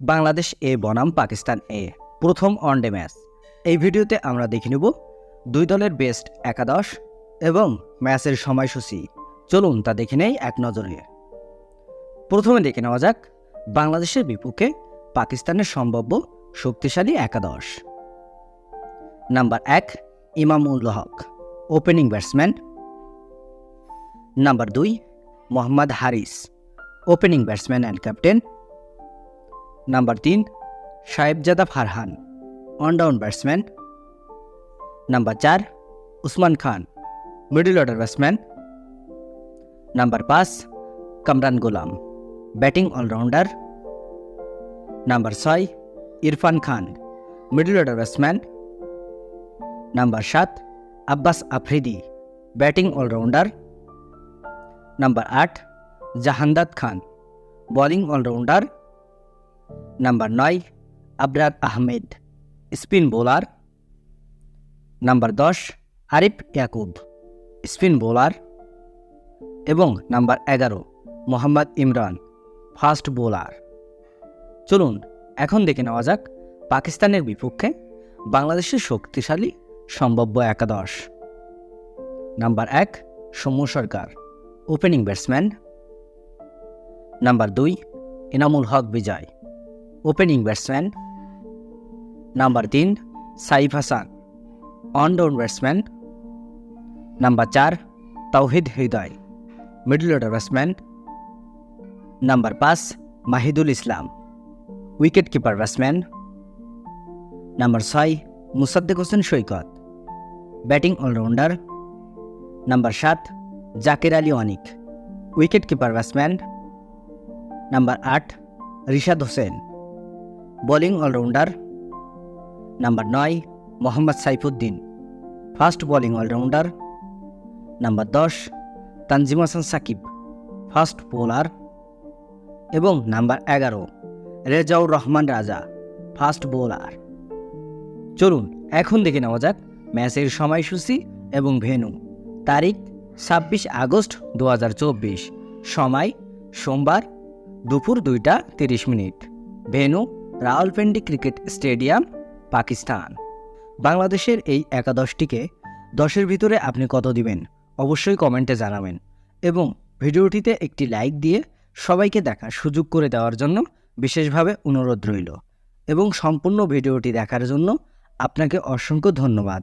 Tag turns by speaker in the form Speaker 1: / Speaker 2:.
Speaker 1: বাংলাদেশ এ বনাম, পাকিস্তান এ প্রথম one day match এই ভিডিওতে আমরা দেখে নেব দুই দলের বেস্ট একাদশ এবং ম্যাচের সময়সূচি। চলুন তা দেখে নেই এক নজরে। প্রথমে দেখে নেওয়া যাক বাংলাদেশের বিপক্ষে পাকিস্তানের সম্ভাব্য শক্তিশালী একাদশ। নাম্বার এক, ইমামুল হক ওপেনিং ব্যাটসম্যান নাম্বার দুই, Mohammad Haris opening batsman and captain number তিন Sahibzada Farhan one down batsman number চার Usman Khan middle order batsman number পাঁচ Kamran Ghulam batting allrounder number ছয় Irfan Khan middle order batsman number সাত Abbas Afridi batting allrounder number আট Jahandad Khan bowling allrounder number নয় Abrar Ahmed spin bowler number দশ Arif Yakub spin bowler এবং number এগারো Mohammad Imran fast bowler চলুন, এখন দেখে নেওয়া যাক পাকিস্তানের বিপক্ষে বাংলাদেশের শক্তিশালী সম্ভাব্য একাদশ। নাম্বার এক Soumya Sarkar opening batsman number দুই, Enamul Haque Bijoy opening batsman number তিন Saif Hasan one down batsman number চার Towhid Hridoy middle order batsman number পাঁচ Mahidul Islam wicket keeper batsman number ছয় Mosaddek Hossain Saikat batting allrounder number সাত Zakir Ali Anik wicket keeper batsman number আট Rishad Hossain bowling allrounder. Number নয়, Mohammad Saifuddin. Fast bowling allrounder. Number দশ, Tanzim Hasan Shakib. Fast bowler. এবং number এগারো, রেজাউর রহমান রাজা, fast bowler. চলুন, এখন দেখে নেওয়া যাক ম্যাচের সময়সূচি এবং ভেনু তারিখ, ছাব্বিশ আগস্ট দু হাজার চব্বিশ। সময়, সোমবার, দুপুর দুইটা তিরিশ minute. Venue Rawalpindi cricket stadium, Pakistan. বাংলাদেশের এই একাদশটিকে দশের ভিতরে আপনি কত দিবেন, অবশ্যই কমেন্টে জানাবেন এবং ভিডিওটিতে একটি লাইক দিয়ে সবাইকে দেখার সুযোগ করে দেওয়ার জন্য বিশেষভাবে অনুরোধ রইল এবং সম্পূর্ণ ভিডিওটি দেখার জন্য আপনাকে অসংখ্য ধন্যবাদ।